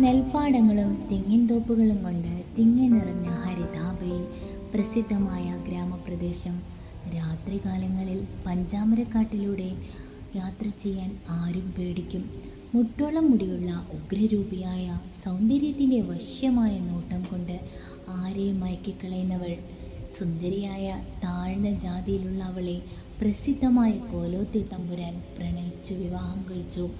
നെൽപ്പാടങ്ങളും തെങ്ങിൻ തോപ്പുകളും കൊണ്ട് തിങ്ങി നിറഞ്ഞ ഹരിതാഭയിൽ പ്രസിദ്ധമായ ഗ്രാമപ്രദേശം. രാത്രികാലങ്ങളിൽ പഞ്ചാമരക്കാട്ടിലൂടെ യാത്ര ചെയ്യാൻ ആരും പേടിക്കും. മുട്ടോളം മുടിയുള്ള ഉഗ്രരൂപിയായ സൗന്ദര്യത്തിന്റെ വശ്യമായ നോട്ടം കൊണ്ട് ആരെയും മയക്കിക്കളയുന്നവൾ. സുന്ദരിയായ താഴ്ന്ന ജാതിയിലുള്ള അവളെ പ്രസിദ്ധമായ കോലോത്തി തമ്പുരാൻ പ്രണയിച്ചു വിവാഹം കഴിച്ചു.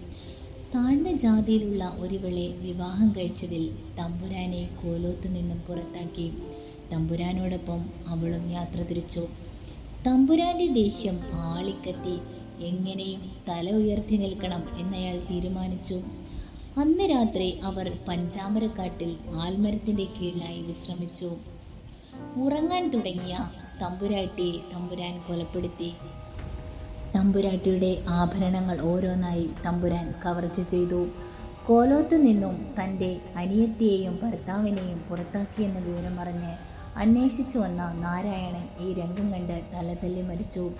താഴ്ന്ന ജാതിയിലുള്ള ഒരുവളെ വിവാഹം കഴിച്ചതിൽ തമ്പുരാനെ കോലോത്തു നിന്നും പുറത്താക്കി. തമ്പുരാനോടൊപ്പം അവളും യാത്ര തിരിച്ചു. തമ്പുരാന്റെ ദേഷ്യം ആളിക്കത്തി എങ്ങനെയും തല ഉയർത്തി നിൽക്കണം എന്നയാൾ തീരുമാനിച്ചു. അന്ന് രാത്രി അവർ പഞ്ചാമരക്കാട്ടിൽ ആൽമരത്തിന്റെ കീഴിലായി വിശ്രമിച്ചു. ഉറങ്ങാൻ തുടങ്ങിയ തമ്പുരാട്ടിയെ തമ്പുരാൻ കൊലപ്പെടുത്തി. തമ്പുരാട്ടിയുടെ ആഭരണങ്ങൾ ഓരോന്നായി തമ്പുരാൻ കവർച്ച ചെയ്തു. കോലോത്തു നിന്നും തന്റെ അനിയത്തിയെയും ഭർത്താവിനെയും പുറത്താക്കിയെന്ന വിവരം അറിഞ്ഞ് അന്വേഷിച്ചു വന്ന നാരായണൻ ഈ രംഗം കണ്ട് തലതല്ലി മരിച്ചു.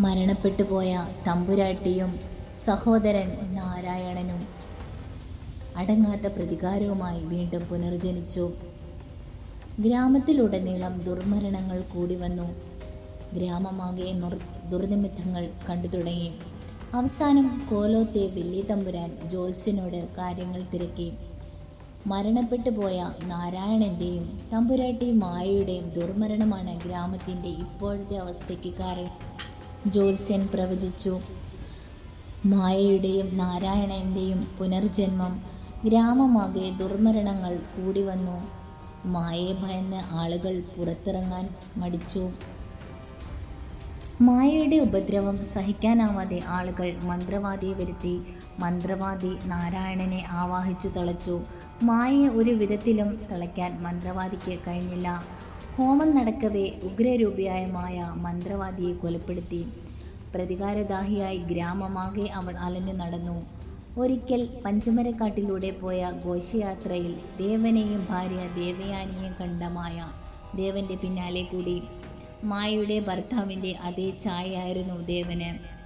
മരണപ്പെട്ടു പോയ തമ്പുരാട്ടിയും സഹോദരൻ നാരായണനും അടങ്ങാത്ത പ്രതികാരവുമായി വീണ്ടും പുനർജനിച്ചു. ഗ്രാമത്തിലുടനീളം ദുർമരണങ്ങൾ കൂടി വന്നു. ഗ്രാമമാകെ ദുർനിമിത്തങ്ങൾ കണ്ടു തുടങ്ങി. അവസാനം കോലോത്തെ വലിയ തമ്പുരാൻ ജോത്സ്യനോട് കാര്യങ്ങൾ തിരക്കി. മരണപ്പെട്ടു പോയ നാരായണന്റെയും തമ്പുരാട്ടി മായയുടെയും ദുർമരണമാണ് ഗ്രാമത്തിന്റെ ഇപ്പോഴത്തെ അവസ്ഥയ്ക്ക് കാരണം. ജ്യോത്സ്യൻ പ്രവചിച്ചു മായയുടെയും നാരായണന്റെയും പുനർജന്മം ഗ്രാമമാകെ ദുർമരണങ്ങൾ കൂടി വന്നു. മായയെ ഭയന്ന് ആളുകൾ പുറത്തിറങ്ങാൻ മടിച്ചു. മായയുടെ ഉപദ്രവം സഹിക്കാനാവാതെ ആളുകൾ മന്ത്രവാദിയെ വരുത്തി മന്ത്രവാദി നാരായണനെ ആവാഹിച്ചു തളച്ചു. മായയെ ഒരു വിധത്തിലും തളയ്ക്കാൻ മന്ത്രവാദിക്ക് കഴിഞ്ഞില്ല. ഹോമം നടക്കവേ ഉഗ്രരൂപിയായ മായ മന്ത്രവാദിയെ കൊലപ്പെടുത്തി. പ്രതികാരദാഹിയായി ഗ്രാമമാകെ അവൾ അലഞ്ഞു നടന്നു. ഒരിക്കൽ പഞ്ചമരക്കാട്ടിലൂടെ പോയ ഘോഷയാത്രയിൽ ദേവനെയും ഭാര്യ ദേവയാനിയെയും കണ്ട മായ ദേവന്റെ പിന്നാലെ കൂടി മായയുടെ ഭർത്താവിന്റെ അതേ ഛായയായിരുന്നു ദേവന്.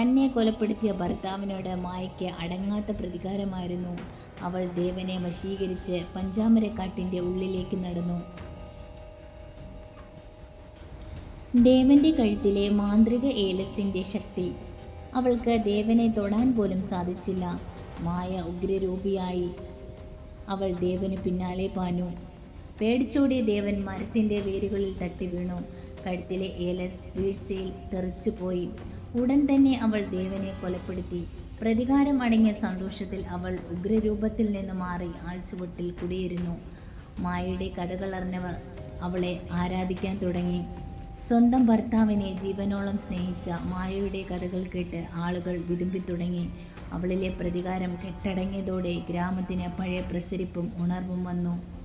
തന്നെ കൊലപ്പെടുത്തിയ ഭർത്താവിനോട് മായയ്ക്ക് അടങ്ങാത്ത പ്രതികാരമായിരുന്നു. അവൾ ദേവനെ വശീകരിച്ച് പഞ്ചാമരക്കാട്ടിന്റെ ഉള്ളിലേക്ക് നടന്നു. ദേവന്റെ കഴുത്തിലെ മാന്ത്രിക ഏലസിന്റെ ശക്തി. അവൾക്ക് ദേവനെ തൊടാൻ പോലും സാധിച്ചില്ല. മായ ഉഗ്രരൂപിയായി. അവൾ ദേവന് പിന്നാലെ പാഞ്ഞു. പേടിച്ചോടിയ ദേവൻ മരത്തിന്റെ വേരുകളിൽ തട്ടി വീണു. കഴുത്തിലെ ഏലസ് വീഴ്ചയിൽ തെറിച്ചു പോയി. ഉടൻ തന്നെ അവൾ ദേവനെ കൊലപ്പെടുത്തി. പ്രതികാരം അടങ്ങിയ സന്തോഷത്തിൽ അവൾ ഉഗ്രരൂപത്തിൽ നിന്ന് മാറി ആൽച്ചുവട്ടിൽ കുടിയിരുന്നു. മായയുടെ കഥകളറിഞ്ഞവർ അവളെ ആരാധിക്കാൻ തുടങ്ങി. സ്വന്തം ഭർത്താവിനെ ജീവനോളം സ്നേഹിച്ച മായയുടെ കഥകൾ കേട്ട് ആളുകൾ വിതുമ്പി തുടങ്ങി. അവളിലെ പ്രതികാരം കെട്ടടങ്ങിയതോടെ ഗ്രാമത്തിന് പഴയ പ്രസരിപ്പും ഉണർവും വന്നു.